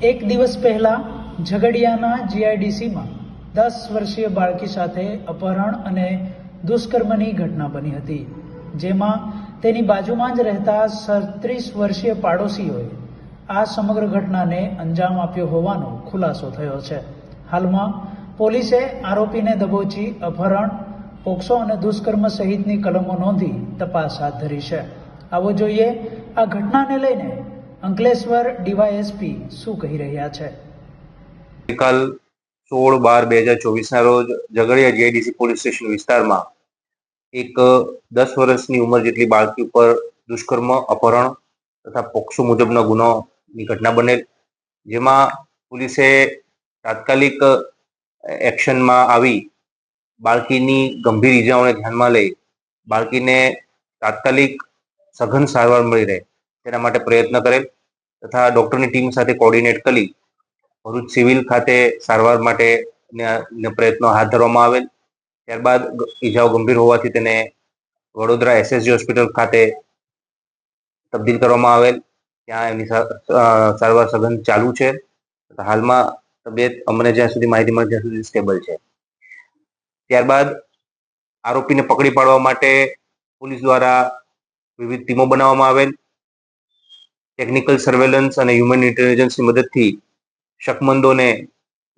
એક દિવસ પહેલા ઝઘડિયાના જીઆઈડીસીમાં દસ વર્ષીય બાળકી સાથે અપહરણ અને દુષ્કર્મની ઘટના બની હતી, જેમાં તેની બાજુમાં જ રહેતા સત્રીસ વર્ષીય પાડોશીઓએ આ સમગ્ર ઘટનાને અંજામ આપ્યો હોવાનો ખુલાસો થયો છે. હાલમાં પોલીસે આરોપીને દબોચી અપહરણ, પોક્સો અને દુષ્કર્મ સહિતની કલમો નોંધી તપાસ હાથ ધરી છે. આવો જોઈએ આ ઘટનાને લઈને અંકલેશ્વર ડીવાયએસપી શું કહી રહ્યા છે? ગઈકાલ સોળ બાર બે હજાર ચોવીસના રોજ ઝઘડિયા જીઆઈડીસી પોલીસ સ્ટેશન વિસ્તારમાં એક દસ વર્ષની ઉંમર જેટલી બાળકી ઉપર દુષ્કર્મ, અપહરણ તથા પોક્સો મુજબનો ગુનોની ઘટના બનેલ, જેમાં પોલીસે તાત્કાલિક એક્શનમાં આવી બાળકીની ગંભીર ઈજાઓને ધ્યાનમાં લઈ બાળકીને તાત્કાલિક સઘન સારવાર મળી રહે. તેના માટે પ્રયત્ન કરેલ તથા ડોક્ટરની ટીમ સાથે કોર્ડિનેટ કરી ભરૂચ સિવિલ ખાતે સારવાર માટે પ્રયત્નો હાથ ધરવામાં આવેલ. ત્યારબાદ ઈજાઓ ગંભીર હોવાથી તેને વડોદરા એસએસજી હોસ્પિટલ ખાતે તબદીલ કરવામાં આવેલ. ત્યાં એમની સારવાર સઘન ચાલુ છે. હાલમાં તબિયત અમને જ્યાં સુધી માહિતી મળે ત્યાં સુધી સ્ટેબલ છે. ત્યારબાદ આરોપીને પકડી પાડવા માટે પોલીસ દ્વારા વિવિધ ટીમો બનાવવામાં આવેલ. ટેકનિકલ સર્વેલન્સ અને હ્યુમન ઇન્ટેલિજન્સની મદદથી શકમંદોને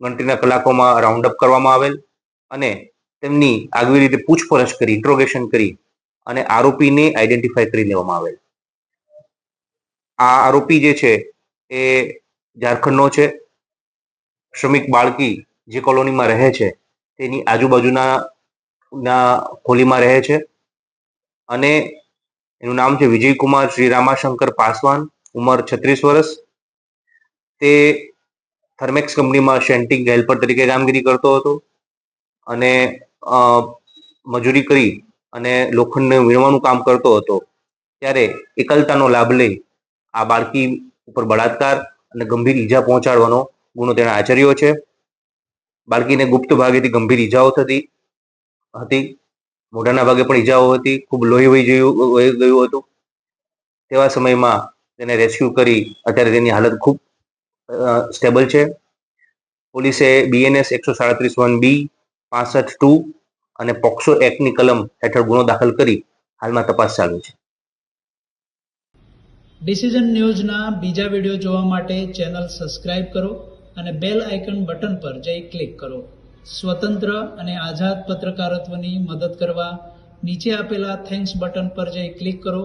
ગણતરીના કલાકોમાં રાઉન્ડ અપ કરવામાં આવેલ અને તેમની આગવી રીતે પૂછપરછ કરી ઇન્ટ્રોગેશન કરી અને આરોપીને આઈડેન્ટિફાય કરી લેવામાં આવેલ. આ આરોપી જે છે એ ઝારખંડનો છે. શ્રમિક બાળકી જે કોલોનીમાં રહે છે, તેની આજુબાજુના, ના ખોલીમાં રહે છે અને એનું નામ છે વિજયકુમાર શ્રી રામાશંકર પાસવાન. ઉંમર છત્રીસ વર્ષ. તે થર્મેક્સ કંપનીમાં શેન્ટિંગ હેલ્પર તરીકે કામગીરી કરતો હતો અને મજૂરી કરી અને લોખંડને વીણવાનું કામ કરતો હતો. ત્યારે એકલતાનો લાભ લઈ આ બાળકી ઉપર બળાત્કાર અને ગંભીર ઈજા પહોંચાડવાનો ગુનો તેણે આચર્યો છે. બાળકીને ગુપ્ત ભાગેથી ગંભીર ઈજાઓ થતી, હતી. મોઢાના ભાગે પણ ઈજાઓ હતી. ખૂબ લોહી વહી ગયું હતું. તેવા સમયમાં તેને રેસ્ક્યુ કરી અત્યારે તેની હાલત ખૂબ સ્ટેબલ છે. પોલીસે બીએનએસ એકસો સાડત્રીસ વન બી પાસઠ ટુ અને પોક્સો એક્ટની કલમ હેઠળ ગુનો દાખલ કરી હાલમાં તપાસ ચાલુ છે. ડિસિઝન ન્યૂઝના બીજા વીડિયો જોવા માટે ચેનલ સબસ્ક્રાઇબ કરો અને બેલ આઇકન બટન પર જઈ ક્લિક કરો. સ્વતંત્ર અને આઝાદ પત્રકારત્વની મદદ કરવા નીચે આપેલા થેન્ક્સ બટન પર જઈ ક્લિક કરો.